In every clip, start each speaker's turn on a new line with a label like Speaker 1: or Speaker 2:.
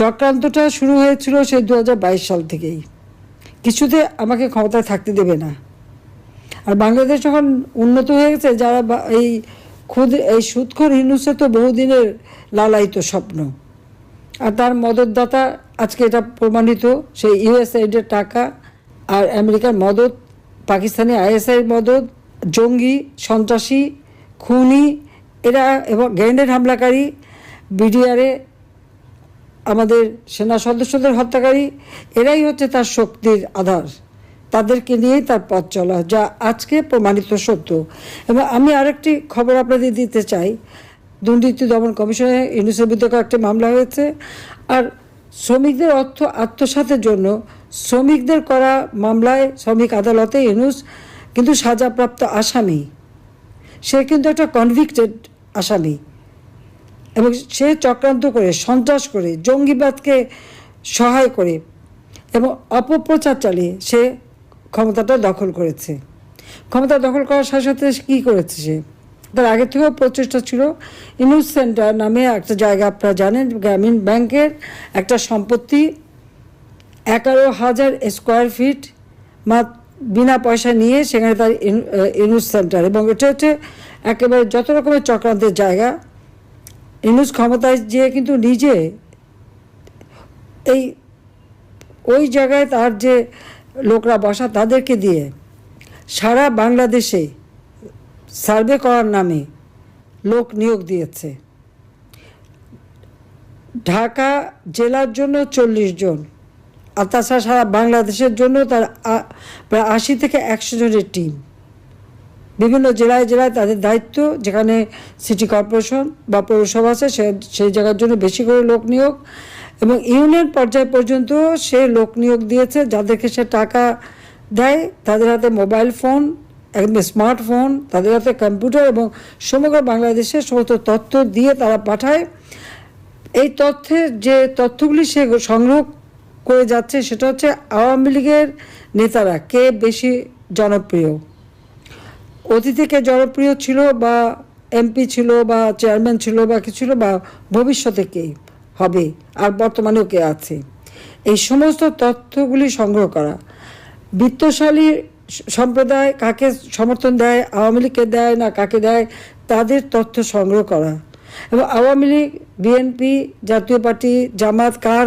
Speaker 1: চক্রান্তটা শুরু হয়েছিল সেই দু হাজার বাইশ সাল থেকেই। কিছুতে আমাকে ক্ষমতায় থাকতে দেবে না। আর বাংলাদেশ যখন উন্নত হয়ে গেছে, যারা এই খুদ এই সুৎখর হিন্দুসে তো বহুদিনের লালায়িত স্বপ্ন। আর তার মদতদাতা, আজকে এটা প্রমাণিত, সেই ইউএসআইডের টাকা আর আমেরিকার মদত, পাকিস্তানি আইএসআই মদত, জঙ্গি, সন্ত্রাসী, খুনি, এরা এবং গ্রেনেড হামলাকারী, বিডিআরে আমাদের সেনা সদস্যদের হত্যাকারী, এরাই হচ্ছে তার শক্তির আধার। তাদেরকে নিয়েই তার পথ চলা, যা আজকে প্রমাণিত সত্য। এবং আমি আরেকটি খবর আপনাদের দিতে চাই। দুর্নীতি দমন কমিশনে ইউনুসের বিরুদ্ধে কয়েকটি মামলা হয়েছে। আর শ্রমিকদের অর্থ আত্মসাতের জন্য শ্রমিকদের করা মামলায় শ্রমিক আদালতে ইউনুস কিন্তু সাজাপ্রাপ্ত আসামি। সে কিন্তু একটা কনভিক্টেড আসামি। এবং সে চক্রান্ত করে, সন্ত্রাস করে, জঙ্গিবাদকে সহায় করে এবং অপপ্রচার চালিয়ে সে ক্ষমতাটা দখল করেছে। ক্ষমতা দখল করার সাথে সাথে কী করেছে সে? তার আগে থেকেও প্রচেষ্টা ছিল। ইনুস সেন্টার নামে একটা জায়গা আপনারা জানেন, গ্রামীণ ব্যাংকের একটা সম্পত্তি। এগারো হাজার স্কোয়ার ফিট মা বিনা পয়সা নিয়ে সেখানে তার ইনুস সেন্টার এবং এটা হচ্ছে একেবারে যত রকমের চক্রান্তের জায়গা। ইনুস ক্ষমতায় যে কিন্তু নিজে এই ওই জায়গায় তার যে লোকরা বসা তাদেরকে দিয়ে সারা বাংলাদেশে সার্ভে করার নামে লোক নিয়োগ দিয়েছে। ঢাকা জেলার জন্য চল্লিশ জন, আর তাছাড়া সারা বাংলাদেশের জন্য তার প্রায় আশি থেকে একশো জনের টিম বিভিন্ন জেলায় জেলায় তাদের দায়িত্ব, যেখানে সিটি কর্পোরেশন বা পৌরসভা আছে, সে, সেই জায়গার জন্য বেশি করে লোক নিয়োগ এবং ইউনিয়ন পর্যায় পর্যন্ত সে লোক নিয়োগ দিয়েছে, যাদেরকে সে টাকা দেয়, তাদের হাতে মোবাইল ফোন একদম স্মার্টফোন তাদের হাতে কম্পিউটার এবং সমগ্র বাংলাদেশের সমস্ত তথ্য দিয়ে তারা পাঠায়। এই তথ্যের যে তথ্যগুলি সে সংগ্রহ করে যাচ্ছে, সেটা হচ্ছে আওয়ামী লীগের নেতারা, কে বেশি জনপ্রিয়? অতীতে জনপ্রিয় ছিল বা এমপি ছিল বা চেয়ারম্যান ছিল বা কিছু ছিল বা ভবিষ্যতে কে হবে আর বর্তমানেও কে আছে? এই সমস্ত তথ্যগুলি সংগ্রহ করা। বিত্তশালী সম্প্রদায় কাকে সমর্থন দেয়, আওয়ামী লীগকে দেয় না কাকে দেয়, তাদের তথ্য সংগ্রহ করা। এবং আওয়ামী লীগ, বিএনপি, জাতীয় পার্টি, জামাত, কার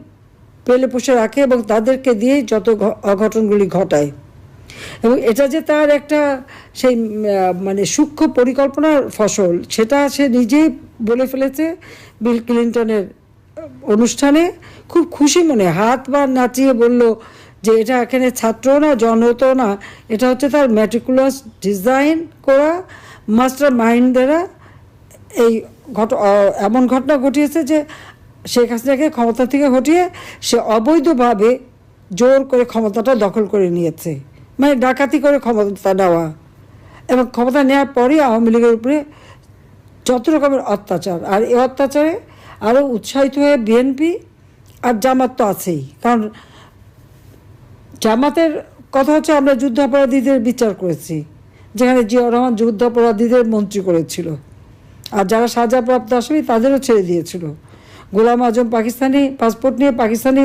Speaker 1: পেলে পুষে রাখে এবং তাদেরকে দিয়ে যত অঘটনগুলি ঘটায়। এবং এটা যে তার একটা সেই মানে সূক্ষ্ম পরিকল্পনার ফসল, সেটা সে নিজেই বলে ফেলেছে বিল ক্লিন্টনের অনুষ্ঠানে। খুব খুশি মনে, হাত বা নাচিয়ে বলল যে এটা এখানে ছাত্র না জনত না, এটা হচ্ছে তার ম্যাট্রিকুলাস ডিজাইন করা মাস্টার মাইন্ড দ্বারা এই ঘট এমন ঘটনা ঘটিয়েছে যে শেখ হাসিনাকে ক্ষমতা থেকে হটিয়ে সে অবৈধভাবে জোর করে ক্ষমতাটা দখল করে নিয়েছে। মানে ডাকাতি করে ক্ষমতা নেওয়া। এবং ক্ষমতা নেওয়ার পরেই আওয়ামী লীগের উপরে যত রকমের অত্যাচার। আর এই অত্যাচারে আরও উৎসাহিত হয়ে বিএনপি আর জামাত তো আছেই। কারণ জামাতের কথা হচ্ছে আমরা যুদ্ধাপরাধীদের বিচার করেছি, যেখানে জিয়াউর রহমান যুদ্ধাপরাধীদের মন্ত্রী করেছিল। আর যারা সাজাপ্রাপ্ত আসামি তাদেরও ছেড়ে দিয়েছিল। গোলাম আজম পাকিস্তানি পাসপোর্ট নিয়ে পাকিস্তানি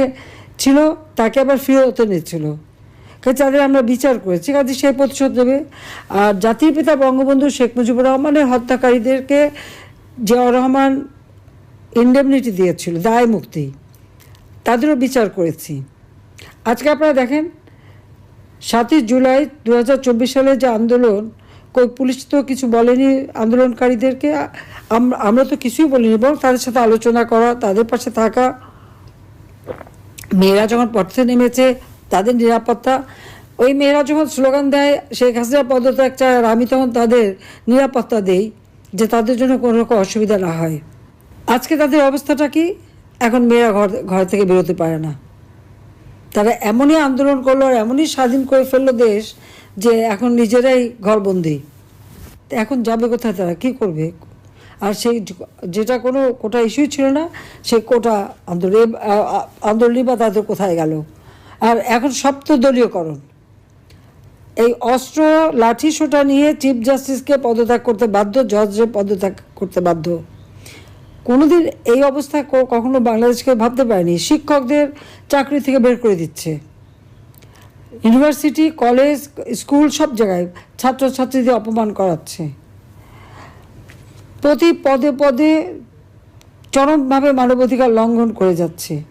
Speaker 1: ছিল, তাকে আবার ফিরত কাজে তাদের আমরা বিচার করেছি, কাজে সেই প্রতিশোধ দেবে আর জাতির পিতা বঙ্গবন্ধু শেখ মুজিবুর রহমানের হত্যাকারীদেরকে জিয়াউর রহমান ইন্ডেমনিটি দিয়েছিল, দায় মুক্তি। তাদেরও বিচার করেছি। আজকে আপনারা দেখেন, সাতই জুলাই দু হাজার চব্বিশ সালে যে আন্দোলন পুলিশ তো কিছু বলেনি আন্দোলনকারীদেরকে। আম- আমরা তো কিছুই বলিনি, বরং তাদের সাথে আলোচনা করা, তাদের পাশে থাকা। মেয়েরা যখন পথে নেমেছে, তাদের নিরাপত্তা। ওই মেয়েরা যখন স্লোগান দেয়, শেখ হাসিনা পদত্যাগ চায়, আর আমি তখন তাদের নিরাপত্তা দেই, যে তাদের জন্য কোনো রকম অসুবিধা না হয়। আজকে তাদের অবস্থাটা কি? এখন মেয়েরা ঘর ঘর থেকে বেরোতে পারে না। তারা এমনই আন্দোলন করল, আর এমনই স্বাধীন করে ফেলল দেশ যে এখন নিজেরাই ঘরবন্দি। এখন যাবে কোথায় তারা? কি করবে? আর সেই যেটা কোনো কোটা ইস্যু ছিল না, সেই কোটা আন্দোলন আন্দোলনই বা তাদের কোথায় গেল? আর এখন সপ্ত দলীয়করণ এই অস্ত্র লাঠি সোটা নিয়ে চিফ জাস্টিসকে পদত্যাগ করতে বাধ্য জজরে পদত্যাগ করতে বাধ্য। কোনোদিন এই অবস্থা কখনো বাংলাদেশকে ভাবতে পারেনি। শিক্ষকদের চাকরি থেকে বের করে দিচ্ছে। ইউনিভার্সিটি, কলেজ, স্কুল সব জায়গায় ছাত্রছাত্রীদের অপমান করাচ্ছে। প্রতি পদে পদে চরমভাবে মানবাধিকার লঙ্ঘন করে যাচ্ছে।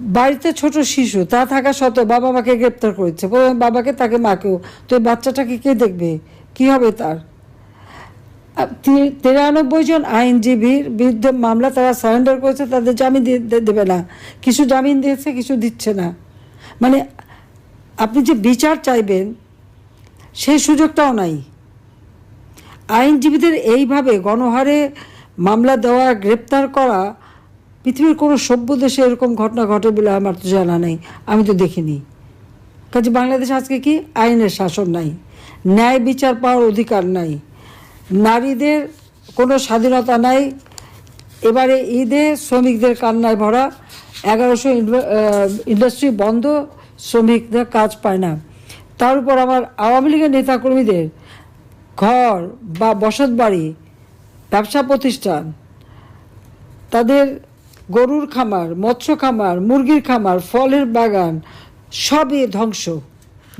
Speaker 1: বাড়িতে ছোট শিশু, তা থাকা সত্ত্বেও বাবা মাকে গ্রেপ্তার করেছে। প্রথমে বাবাকে, তাকে মাকেও। তো এই বাচ্চাটাকে কে দেখবে? কি হবে তার? তিরানব্বই জন আইনজীবীর বিরুদ্ধে মামলা তারা সারেন্ডার করেছে। তাদের জামিন দেবে না। কিছু জামিন দিয়েছে, কিছু দিচ্ছে না। মানে আপনি যে বিচার চাইবেন সেই সুযোগটাও নাই। আইনজীবীদের এইভাবে গণহারে মামলা দেওয়া, গ্রেপ্তার করা, পৃথিবীর কোনো সভ্য দেশে এরকম ঘটনা ঘটে বলে আমার তো জানা নেই, আমি তো দেখিনি। কাজে বাংলাদেশ আজকে কি? আইনের শাসন নাই, ন্যায় বিচার পাওয়ার অধিকার নাই, নারীদের কোনো স্বাধীনতা নাই, এবারে ঈদে শ্রমিকদের কান্নায় ভরা, এগারোশো ইন্ডাস্ট্রি বন্ধ শ্রমিকদের কাজ পায় না। তার উপর আমার আওয়ামী লীগের নেতাকর্মীদের ঘর বা বসত বাড়ি, ব্যবসা প্রতিষ্ঠান, তাদের গরুর খামার, মৎস্য খামার, মুরগির খামার, ফলের বাগান, সবই ধ্বংস।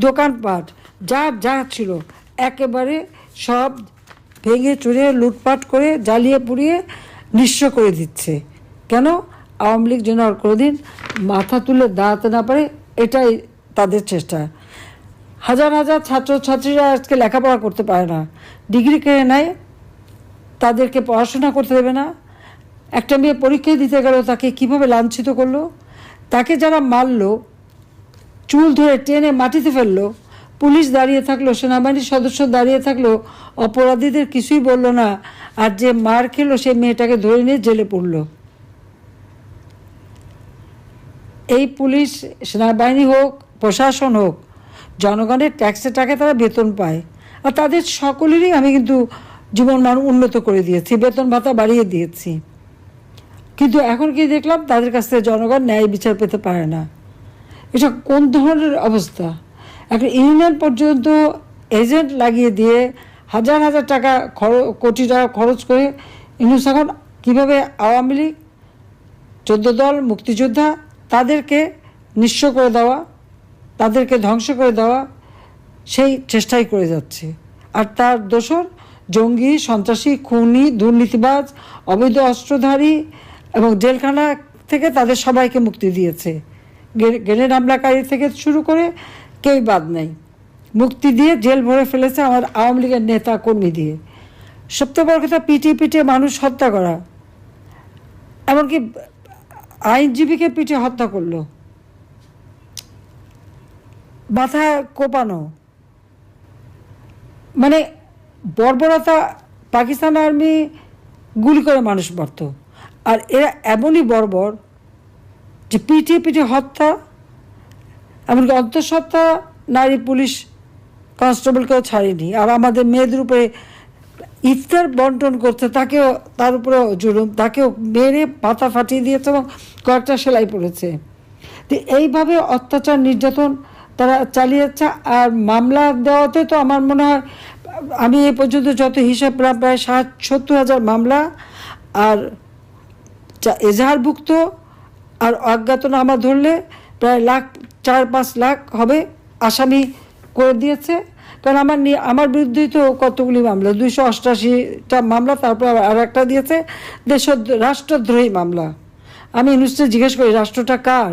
Speaker 1: দোকানপাট, যা যা ছিল, একেবারে সব ভেঙে চুরে লুটপাট করে জ্বালিয়ে পুড়িয়ে নিঃস্ব করে দিচ্ছে। কেন? আওয়ামী লীগ যেন আর কোনোদিন মাথা তুলে দাঁড়াতে না পারে এটাই তাদের চেষ্টা। হাজার হাজার ছাত্রছাত্রীরা আজকে লেখাপড়া করতে পারে না। ডিগ্রি কেড়ে নেয়, তাদেরকে পড়াশোনা করতে দেবে না। একটা মেয়ে পরীক্ষা দিতে গেল, তাকে কীভাবে লাঞ্ছিত করল? তাকে যারা মারলো, চুল ধরে টেনে মাটিতে ফেলল, পুলিশ দাঁড়িয়ে থাকল, সেনাবাহিনীর সদস্য দাঁড়িয়ে থাকল, অপরাধীদের কিছুই বলল না। আর যে মার খেলো, সে মেয়েটাকে ধরে নিয়ে জেলে পড়ল। এই পুলিশ, সেনাবাহিনী হোক, প্রশাসন হোক, জনগণের ট্যাক্সের টাকা তারা বেতন পায়। আর তাদের সকলেরই আমি কিন্তু জীবন মান উন্নত করে দিয়েছি, বেতন ভাতা বাড়িয়ে দিয়েছি। কিন্তু এখন কি দেখলাম তাদের কাছ থেকে জনগণ ন্যায় বিচার পেতে পারে না। এটা কোন ধরনের অবস্থা? একটা ইউনিয়ন পর্যন্ত এজেন্ট লাগিয়ে দিয়ে হাজার হাজার টাকা কোটি টাকা খরচ করে ইউনুস এখন কীভাবে আওয়ামী লীগ, চোদ্দ দল, মুক্তিযোদ্ধা তাদেরকে নিঃস্ব করে দেওয়া, তাদেরকে ধ্বংস করে দেওয়া সেই চেষ্টাই করে যাচ্ছে। আর তার দোসর জঙ্গি, সন্ত্রাসী, খুনি, দুর্নীতিবাজ, অবৈধ অস্ত্রধারী এবং জেলখানা থেকে তাদের সবাইকে মুক্তি দিয়েছে। গ্রেনেড হামলাকারী থেকে শুরু করে কেউই বাদ নাই। মুক্তি দিয়ে জেল ভরে ফেলেছে আমার আওয়ামী লীগের নেতা কর্মী দিয়ে। সবথেকে বড় কথা, পিটিয়ে পিটিয়ে মানুষ হত্যা করা। এমনকি আইনজীবীকে পিঠে হত্যা করল। মাথায় কোপানো। মানে বর্বরতা পাকিস্তান আর্মি গুলি করে মানুষ মারত। আর এরা এমনই বর্বর যে পিটিয়ে পিটিয়ে হত্যা, এমনকি অন্তঃসত্ত্বা নারী পুলিশ কনস্টেবলকেও ছাড়েনি। আর আমাদের মেয়েদের উপরে ইফতার বন্টন করছে, তাকেও, তার উপরেও জুলুম, তাকেও মেরে পাতা ফাটিয়ে দিয়েছে এবং কয়েকটা সেলাই পড়েছে। তো এইভাবে অত্যাচার, নির্যাতন তারা চালিয়েছে, আর মামলা দেওয়াতে তো আমার মনে হয়, আমি এ পর্যন্ত যত হিসাব পেলাম প্রায় ষাট সত্তর হাজার মামলা, আর এজাহারভুক্ত আর অজ্ঞাতনামা ধরলে প্রায় লাখ, চার পাঁচ লাখ হবে আসামি করে দিয়েছে। কারণ আমার আমার বিরুদ্ধেই তো কতগুলি মামলা, দুইশো অষ্টাশিটা মামলা, তারপর আর একটা দিয়েছে দেশ রাষ্ট্রদ্রোহী মামলা। আমি নিশ্চয় জিজ্ঞেস করি, রাষ্ট্রটা কার?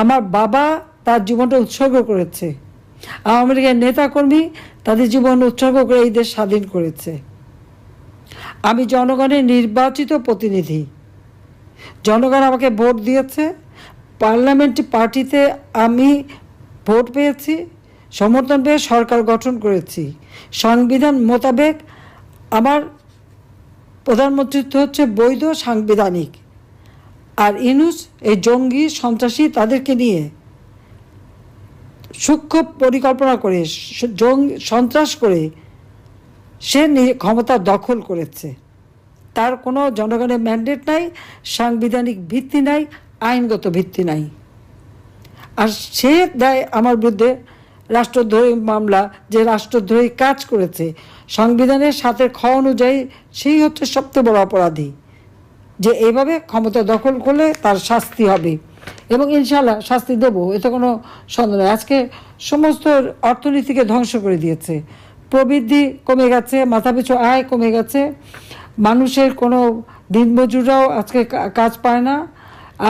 Speaker 1: আমার বাবা তার জীবনটা উৎসর্গ করেছে। আওয়ামী লীগের নেতাকর্মী তাদের জীবন উৎসর্গ করে এই দেশ স্বাধীন করেছে। আমি জনগণের নির্বাচিত প্রতিনিধি। জনগণ আমাকে ভোট দিয়েছে। পার্লামেন্ট পার্টিতে আমি ভোট পেয়েছি। সমর্থন পেয়ে সরকার গঠন করেছি। সংবিধান মোতাবেক আমার প্রধানমন্ত্রিত্ব হচ্ছে বৈধ সাংবিধানিক। আর ইনুস, এই জঙ্গি সন্ত্রাসী তাদেরকে নিয়ে সূক্ষ্ম পরিকল্পনা করে, জঙ্গি সন্ত্রাস করে সে ক্ষমতা দখল করেছে। তার কোনো জনগণের ম্যান্ডেট নাই, সাংবিধানিক ভিত্তি নাই, আইনগত ভিত্তি নাই। আর সে দেয় আমার বিরুদ্ধে রাষ্ট্রদ্রোহী মামলা যে রাষ্ট্রদ্রোহী কাজ করেছে, সংবিধানের সাথে খ অনুযায়ী সেই হচ্ছে সবচেয়ে বড় অপরাধী। যে এইভাবে ক্ষমতা দখল করলে তার শাস্তি হবে। এবং ইনশাল্লাহ শাস্তি দেব, এতে কোনো সন্দেহ নেই। আজকে সমস্ত অর্থনীতিকে ধ্বংস করে দিয়েছে। প্রবৃদ্ধি কমে গেছে, মাথাপিছু আয় কমে গেছে। মানুষের কোনো দিনমজুররাও আজকে কাজ পায় না।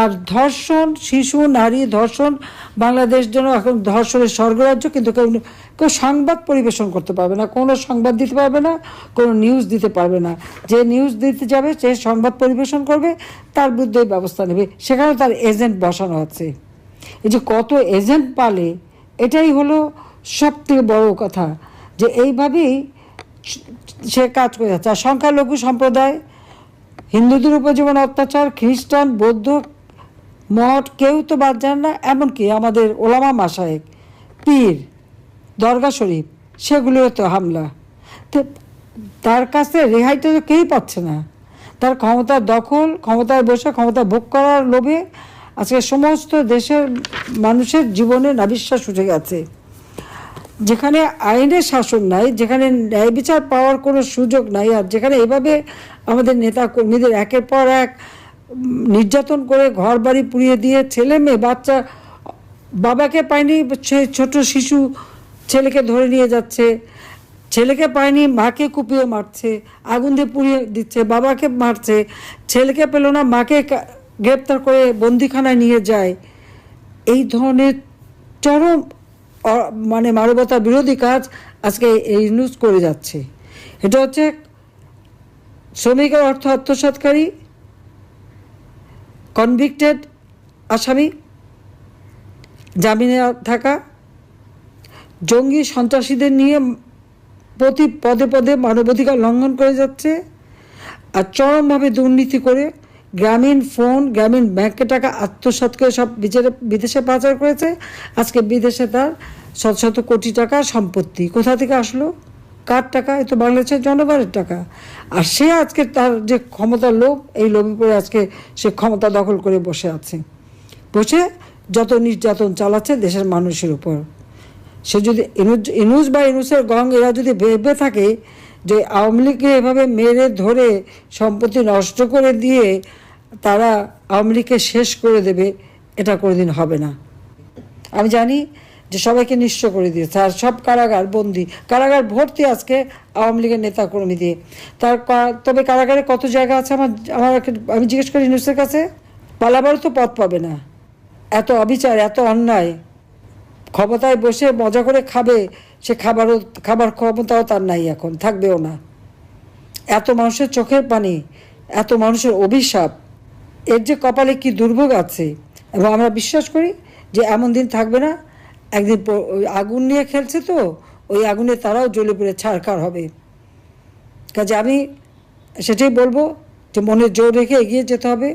Speaker 1: আর ধর্ষণ, শিশু, নারী ধর্ষণ, বাংলাদেশ যেন এখন ধর্ষণের স্বর্গরাজ্য, কিন্তু কেউ কেউ সংবাদ পরিবেশন করতে পারবে না, কোনো সংবাদ দিতে পারবে না, কোনো নিউজ দিতে পারবে না। যে নিউজ দিতে যাবে, সে সংবাদ পরিবেশন করবে, তার বিরুদ্ধে ব্যবস্থা নেবে। সেখানে তার এজেন্ট বসানো আছে। এই যে কত এজেন্ট পালে, এটাই হলো সব থেকে বড় কথা। যে এইভাবেই সে কাজ করে যাচ্ছে। আর সংখ্যালঘু সম্প্রদায়, হিন্দুদের উপর যেমন অত্যাচার, খ্রিস্টান, বৌদ্ধ মঠ কেউ তো বাদ যান না, এমনকি আমাদের ওলামা মাসায়েক পীর, দরগা শরীফ, সেগুলোও তো হামলা। তার কাছে রেহাইটা তো কেউই পাচ্ছে না। তার ক্ষমতার দখল, ক্ষমতায় বসে ক্ষমতা ভোগ করার লোভে আজকে সমস্ত দেশের মানুষের জীবনে নাবিশ্বাস উঠে গেছে। যেখানে আইনের শাসন নাই, যেখানে ন্যায় বিচার পাওয়ার কোনো সুযোগ নাই, আর যেখানে এভাবে আমাদের নেতা কর্মীদের একের পর এক নির্যাতন করে ঘর বাড়ি পুড়িয়ে দিয়ে ছেলে মেয়ে, বাচ্চা, বাবাকে পায়নি ছোট শিশু ছেলেকে ধরে নিয়ে যাচ্ছে। ছেলেকে পায়নি, মাকে কুপিয়ে মারছে, আগুন দিয়ে পুড়িয়ে দিচ্ছে, বাবাকে মারছে, ছেলেকে পেল না, মাকে গ্রেপ্তার করে বন্দিখানায় নিয়ে যায়। এই ধরনের চরম মানে মানবতা বিরোধী কাজ আজকে এই নিউজ করে যাচ্ছে। এটা হচ্ছে শ্রমিকের অর্থ আত্মসাৎকারী কনভিক্টেড আসামি, জামিনে থাকা, জঙ্গি সন্ত্রাসীদের নিয়ে প্রতি পদে পদে মানবাধিকার লঙ্ঘন করে যাচ্ছে আর চরমভাবে দুর্নীতি করে গ্রামীণ ফোন, গ্রামীণ ব্যাংকে টাকা আত্মসাৎ করে সব বিচারে, বিদেশে পাচার করেছে। আজকে বিদেশে তার শত শত কোটি টাকা সম্পত্তি কোথা থেকে আসলো? কার টাকা? এ তো বাংলাদেশের জনগণের টাকা। আর সে আজকে তার যে ক্ষমতার লোভ, এই লোভে পড়ে আজকে সে ক্ষমতা দখল করে বসে আছে। বসে যত নির্যাতন চালাচ্ছে দেশের মানুষের উপর। সে যদি ইনুজ ইনুজ বা ইনুসের গং, এরা যদি ভেবে থাকে যে আওয়ামী লীগকে এভাবে মেরে ধরে সম্পত্তি নষ্ট করে দিয়ে তারা আওয়ামী লীগকে শেষ করে দেবে, এটা কোনোদিন হবে না। আমি জানি যে সবাইকে নিঃস্ব করে দিয়েছে। আর সব কারাগার বন্দি। কারাগার ভর্তি আজকে আওয়ামী লীগের নেতা কর্মী দিয়ে। তার তবে কারাগারে কত জায়গা আছে আমার আমার আমি জিজ্ঞেস করি নিউজের কাছে? পালাবার তো পথ পাবে না। এত অবিচার, এত অন্যায়। ক্ষমতায় বসে মজা করে খাবে, সে খাবারও, খাবার ক্ষমতাও তার নাই এখন, থাকবেও না। এত মানুষের চোখের পানি, এত মানুষের অভিশাপ, এর যে কপালে কি দুর্ভোগ আছে? এবং আমরা বিশ্বাস করি যে এমন দিন থাকবে না একদিন ওই আগুন নিয়ে খেলছে তো, ওই আগুনে তারাও জ্বলে পড়ে ছাড়খার হবে। কাজে আমি সেটাই বলব যে মনের জোর রেখে এগিয়ে যেতে হবে।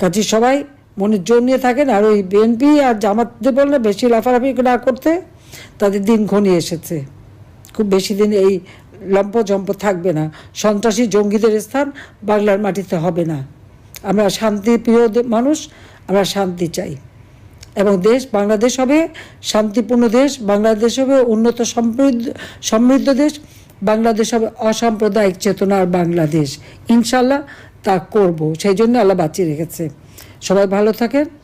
Speaker 1: কাজে সবাই মনের জোর নিয়ে থাকেন, আর ওই বিএনপি আর জামাতদের বললে বেশি লাফালাফি না করতে, তাদের দিন ঘনিয়ে এসেছে। খুব বেশি দিন এই লম্প জম্প থাকবে না। সন্ত্রাসী জঙ্গিদের স্থান বাংলার মাটিতে হবে না। আমরা শান্তি প্রিয় মানুষ, আমরা শান্তি চাই। এবং দেশ বাংলাদেশ হবে শান্তিপূর্ণ দেশ, বাংলাদেশ হবে উন্নত সমৃদ্ধ সমৃদ্ধ দেশ, বাংলাদেশ হবে অসাম্প্রদায়িক চেতনার বাংলাদেশ। ইনশাল্লাহ তা করব। সেই জন্য আল্লাহ বাঁচিয়ে রেখেছে। সবাই ভালো থাকেন।